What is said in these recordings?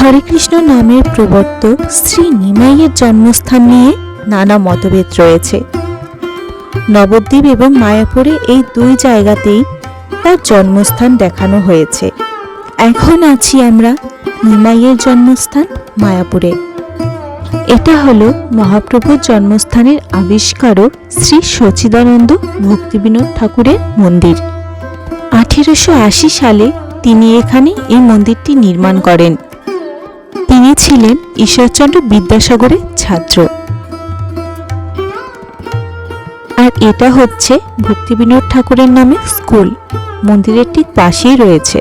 হরে কৃষ্ণ নামের প্রবর্তক শ্রী নিমাইয়ের জন্মস্থান নিয়ে নানা মতভেদ রয়েছে। নবদ্বীপ এবং মায়াপুরে এই দুই জায়গাতেই তার জন্মস্থান দেখানো হয়েছে। এখন আছি আমরা নিমাইয়ের জন্মস্থান মায়াপুরে। এটা হল মহাপ্রভুর জন্মস্থানের আবিষ্কারক শ্রী সচিদানন্দ ভক্তিবিনোদ ঠাকুরের মন্দির। আঠেরোশো আশি সালে তিনি এখানে এই মন্দিরটি নির্মাণ করেন। তিনি ছিলেন ঈশ্বরচন্দ্র বিদ্যাসাগরের ছাত্র। আর এটা হচ্ছে ভক্তিবিনোদ ঠাকুরের নামে স্কুল। মন্দিরের ঠিক পাশেই রয়েছে।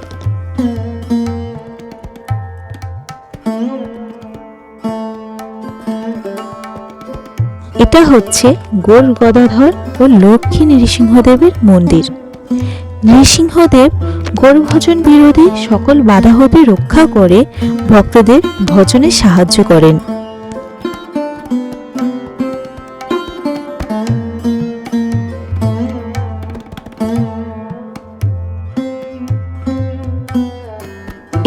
এটা হচ্ছে গোর গদাধর ও লক্ষ্মী নৃসিংহদেবের মন্দির। নৃসিংহদেব গৌর ভজন বিরোধী সকল বাধা হতে রক্ষা করে ভক্তদের ভজনে সাহায্য করেন।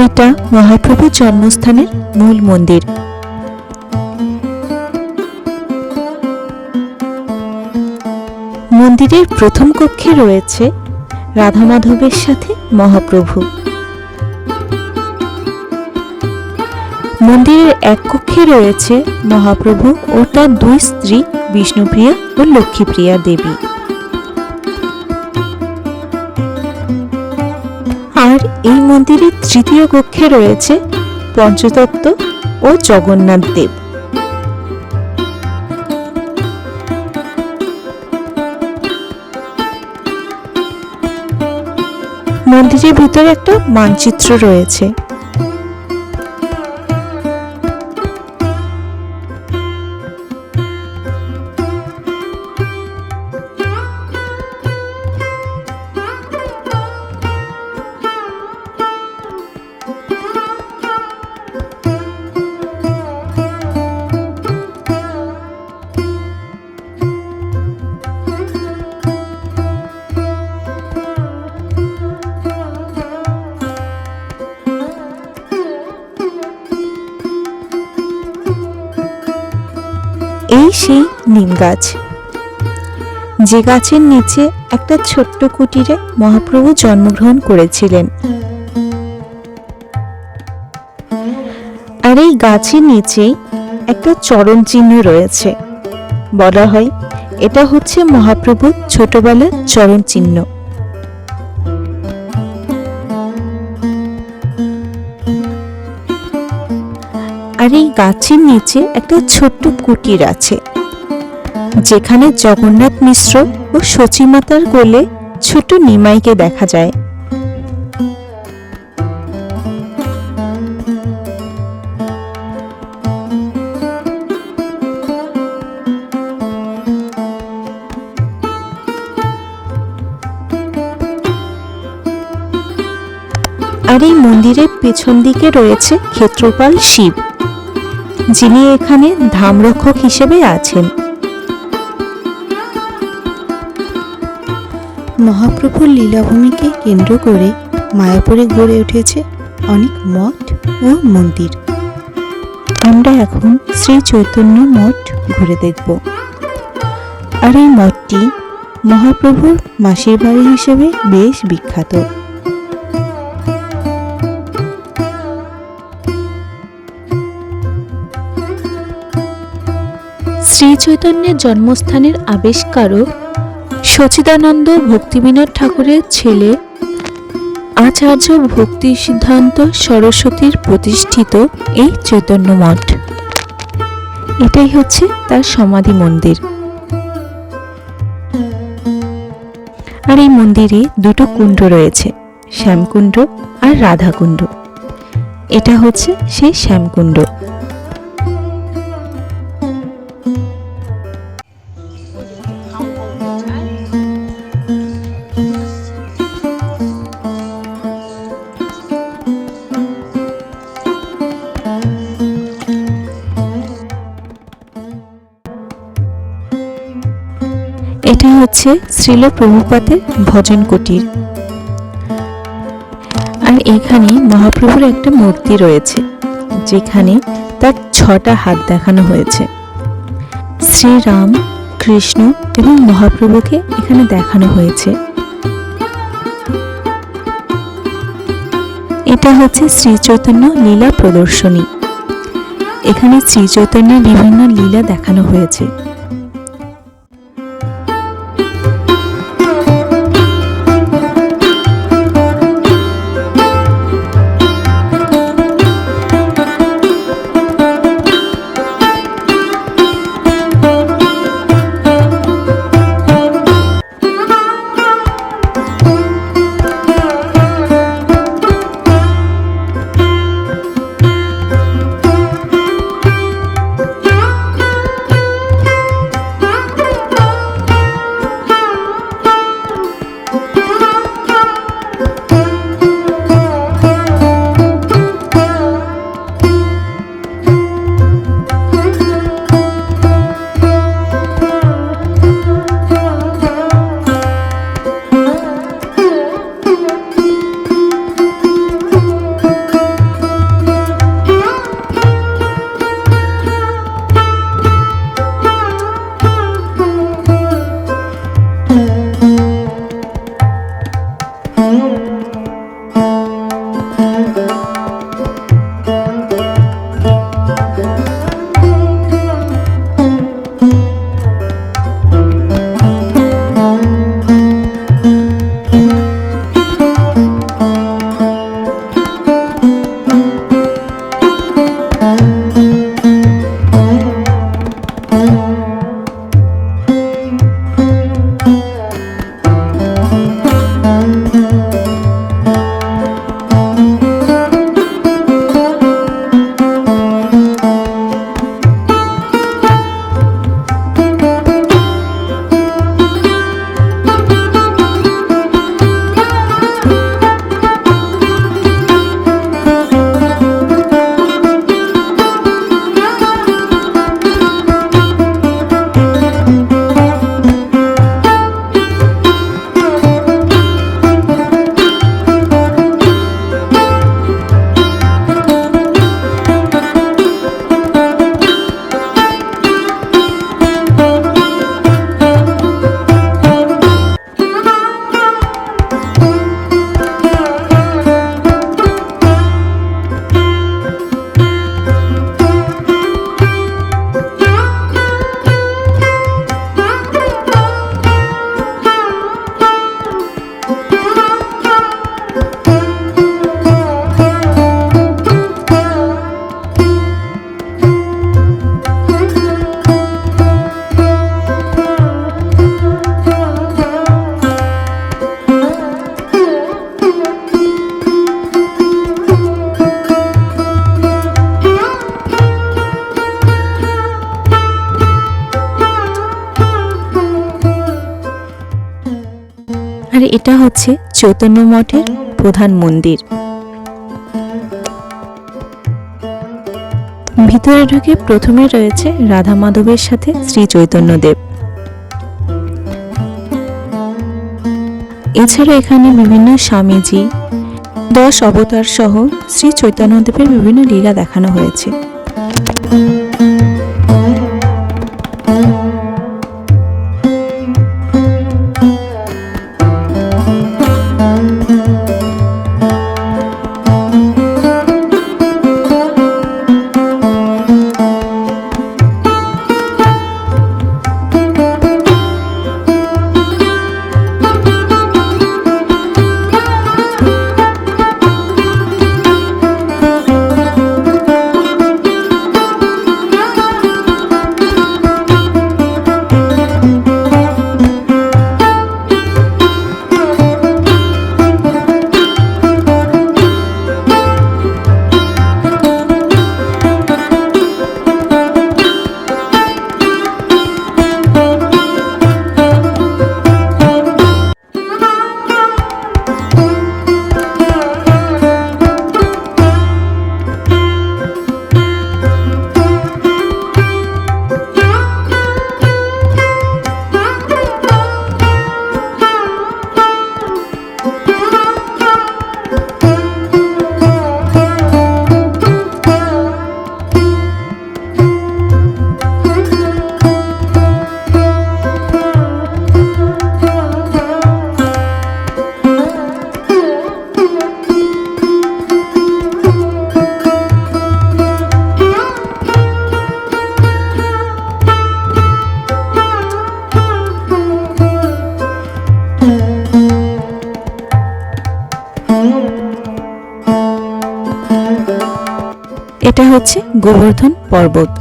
এটা মহাপ্রভুর জন্মস্থানের মূল মন্দির। মন্দিরের প্রথম কক্ষে রয়েছে রাধা মাধবের সাথে মহাপ্রভু। মন্দিরের এক কক্ষে রয়েছে মহাপ্রভু ও তার দুই স্ত্রী বিষ্ণুপ্রিয়া ও লক্ষ্মীপ্রিয়া দেবী। আর এই মন্দিরের তৃতীয় কক্ষে রয়েছে পঞ্চতত্ত্ব ও জগন্নাথ দেব। মন্দিরের ভিতরে একটা মানচিত্র রয়েছে। সেই নিম গাছ। যে গাছের নিচে একটা ছোট্ট কুটিরে মহাপ্রভু জন্মগ্রহণ করেছিলেন। আর এই গাছের নিচেই একটা চরণ চিহ্ন রয়েছে। বলা হয়, এটা হচ্ছে মহাপ্রভুর ছোটবেলার চরণ চিহ্ন। আর এই গাছের নিচে একটা ছোট্ট কুটির আছে, যেখানে জগন্নাথ মিশ্র ও সচিমাতার কোলে ছোট নিমাইকে দেখা যায়। আর এই মন্দিরের পেছন দিকে রয়েছে ক্ষেত্রপাল শিব। যিনি এখানে ধামরক্ষক হিসেবে আছেন। মহাপ্রভুর লীলাভূমিকে কেন্দ্র করে মায়াপুরে গড়ে উঠেছে অনেক মঠ ও মন্দির। আমরা এখন শ্রী চৈতন্য মঠ ঘুরে দেখব। আর এই মঠটি মহাপ্রভুর মাসির বাড়ি হিসেবে বেশ বিখ্যাত। শ্রী চৈতন্যের জন্মস্থানের আবিষ্কারক সচিদানন্দ ভক্তিবিনোদ ঠাকুরের ছেলে আচার্য ভক্তি সিদ্ধান্ত সরস্বতীর প্রতিষ্ঠিত এই চৈতন্য মঠ এটাই হচ্ছে তার সমাধি মন্দির। আর এই মন্দিরে দুটো কুণ্ড রয়েছে, শ্যামকুণ্ড আর রাধাকুণ্ড। এটা হচ্ছে সেই শ্যামকুণ্ড। এটা হচ্ছে শ্রীল প্রভুপাতের ভজন কুটির। আর এখানে মহাপ্রভুর একটা মূর্তি রয়েছে, যেখানে তার ছটা হাত দেখানো হয়েছে। শ্রীরাম, কৃষ্ণ এবং মহাপ্রভুকে এখানে দেখানো হয়েছে। এটা হচ্ছে শ্রী চৈতন্য লীলা প্রদর্শনী। এখানে শ্রী চৈতন্যের বিভিন্ন লীলা দেখানো হয়েছে। আর এটা হচ্ছে চৈতন্য মঠের প্রধান মন্দির। ভিতরে ঢুকে প্রথমে রয়েছে রাধা মাধবের সাথে শ্রী চৈতন্যদেব। এছাড়া এখানে বিভিন্ন স্বামীজি, দশ অবতার সহ শ্রী চৈতন্যদেবের বিভিন্ন লীলা দেখানো হয়েছে। হচ্ছে গোবর্ধন পর্বত।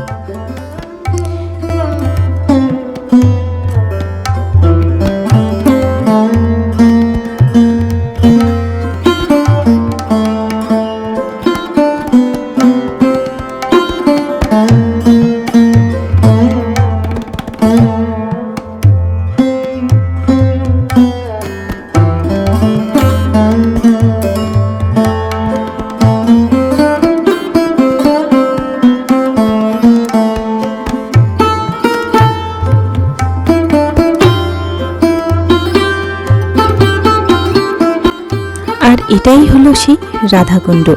রাধাকুণ্ড।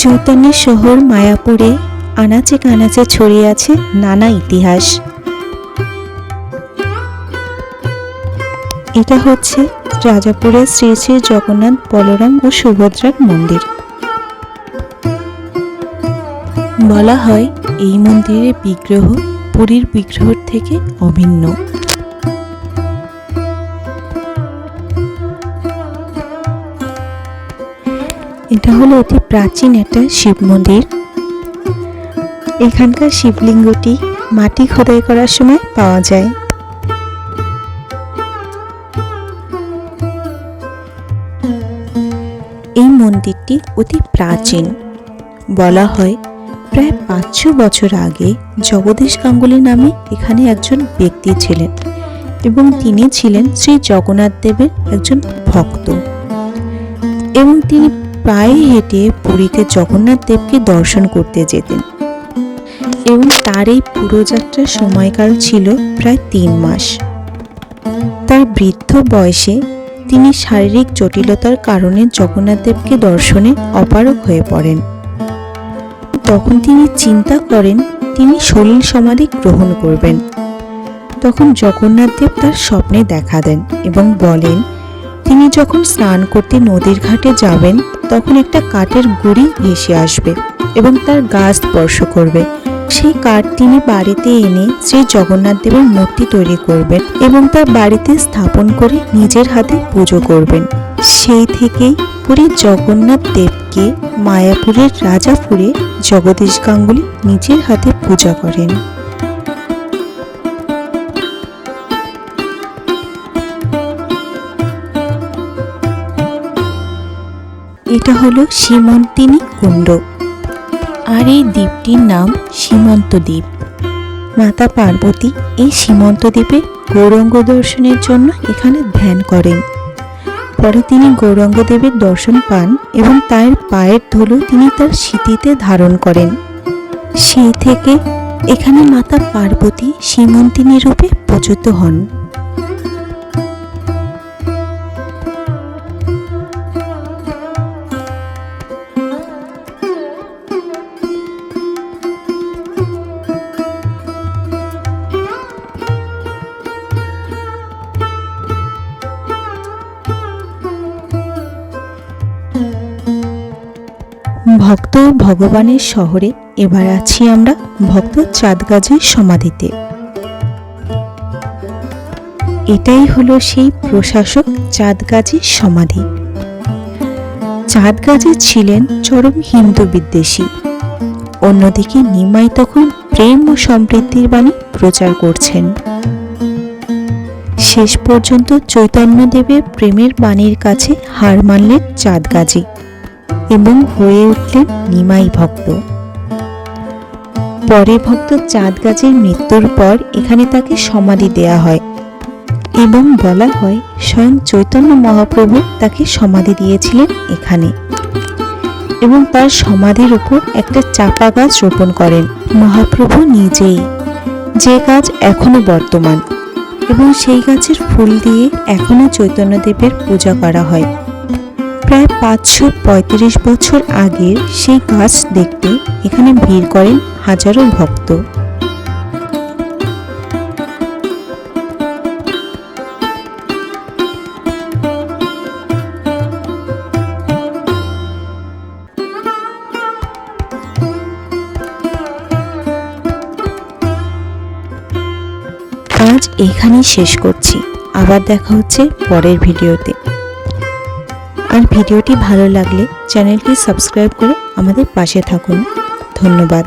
চৈতন্যের শহর মায়াপুরে আনাচে কানাচে ছড়িয়ে আছে নানা ইতিহাস। এটা হচ্ছে রাজাপুরের শ্রী শ্রী জগন্নাথ বলরাম ও সুভদ্রার মন্দির। বলা হয়, এই মন্দিরের বিগ্রহ পুরীর বিগ্রহের থেকে অভিন্ন। এটা হলো অতি প্রাচীন একটা শিব মন্দির। এখানকার শিবলিঙ্গটি মাটি খোদাই করার সময় পাওয়া যায়। এই মন্দিরটি অতি প্রাচীন। বলা হয় প্রায় পাঁচশো বছর আগে জগদীশ গাঙ্গুলি নামে এখানে একজন ব্যক্তি ছিলেন এবং তিনি ছিলেন শ্রী জগন্নাথ দেবের একজন ভক্ত। এবং তিনি প্রায় হেঁটে পুরীতে জগন্নাথ দেবকে দর্শন করতে যেতেন। এবং তার এই পুরো যাত্রার সময়কাল ছিল প্রায় তিন মাস। তার বৃদ্ধ বয়সে তিনি শারীরিক জটিলতার কারণে জগন্নাথ দেবকে দর্শনে অপারগ হয়ে পড়েন। তখন তিনি চিন্তা করেন, তিনি সলিল সমাধি গ্রহণ করবেন। তখন জগন্নাথদেব তার স্বপ্নে দেখা দেন এবং বলেন, তিনি যখন স্নান করতে নদীর ঘাটে যাবেন, তখন একটা কাঠের গুড়ি ভেসে আসবে এবং তার গা স্পর্শ করবে। সেই কাঠ তিনি বাড়িতে এনে শ্রী জগন্নাথ দেবের মূর্তি তৈরি করবেন এবং তার বাড়িতে স্থাপন করে নিজের হাতে পুজো করবেন। সেই থেকেই পুরীর জগন্নাথ দেবকে মায়াপুরের রাজাপুরে জগদীশ গাঙ্গুলি নিজের হাতে পূজা করেন। এটা হলো সীমন্তিনী কুণ্ড। আর এই দ্বীপটির নাম সীমন্ত দ্বীপ। মাতা পার্বতী এই সীমন্ত দ্বীপে গৌরঙ্গ দর্শনের জন্য এখানে ধ্যান করেন। পরে তিনি গৌরাঙ্গ দেবের দর্শন পান এবং তার পায়ের ধুলো তিনি তার স্মৃতিতে ধারণ করেন। সেই থেকে এখানে মাতা পার্বতী সীমন্তিনী রূপে পূজিত হন। ও ভগবানের শহরে এবার আছি আমরা ভক্ত চাঁদগাজের সমাধিতে। এটাই হলো সেই প্রশাসক চাঁদগাজের সমাধি। চাঁদগাজে ছিলেন চরম হিন্দু বিদ্বেষী। অন্যদিকে নিমাই তখন প্রেম ও সমৃদ্ধির বাণী প্রচার করছেন। শেষ পর্যন্ত চৈতন্যদেবের প্রেমের বাণীর কাছে হার মানলেন চাঁদগাজী। এবং হয়ে উঠলেন নিমাই ভক্ত। পরে ভক্ত চাঁদ গাছের মৃত্যুর পর এখানে তাকে সমাধি দেয়া হয় এবং বলা হয় স্বয়ং চৈতন্য মহাপ্রভু তাকে সমাধি দিয়েছিলেন এখানে এবং তার সমাধির উপর একটা চাপা গাছ রোপণ করেন। মহাপ্রভু নিজেই যে গাছ এখনও বর্তমান এবং সেই গাছের ফুল দিয়ে এখনও চৈতন্যদেবের পূজা করা হয়। প্রায় পাঁচশো পঁয়ত্রিশ বছর আগের সেই গাছ দেখতে এখানে ভিড় করেন হাজারো ভক্ত। আজ এখানেই শেষ করছি। আবার দেখা হচ্ছে পরের ভিডিওতে। আর ভিডিওটি ভালো লাগলে চ্যানেলটি সাবস্ক্রাইব করে আমাদের পাশে থাকুন। ধন্যবাদ।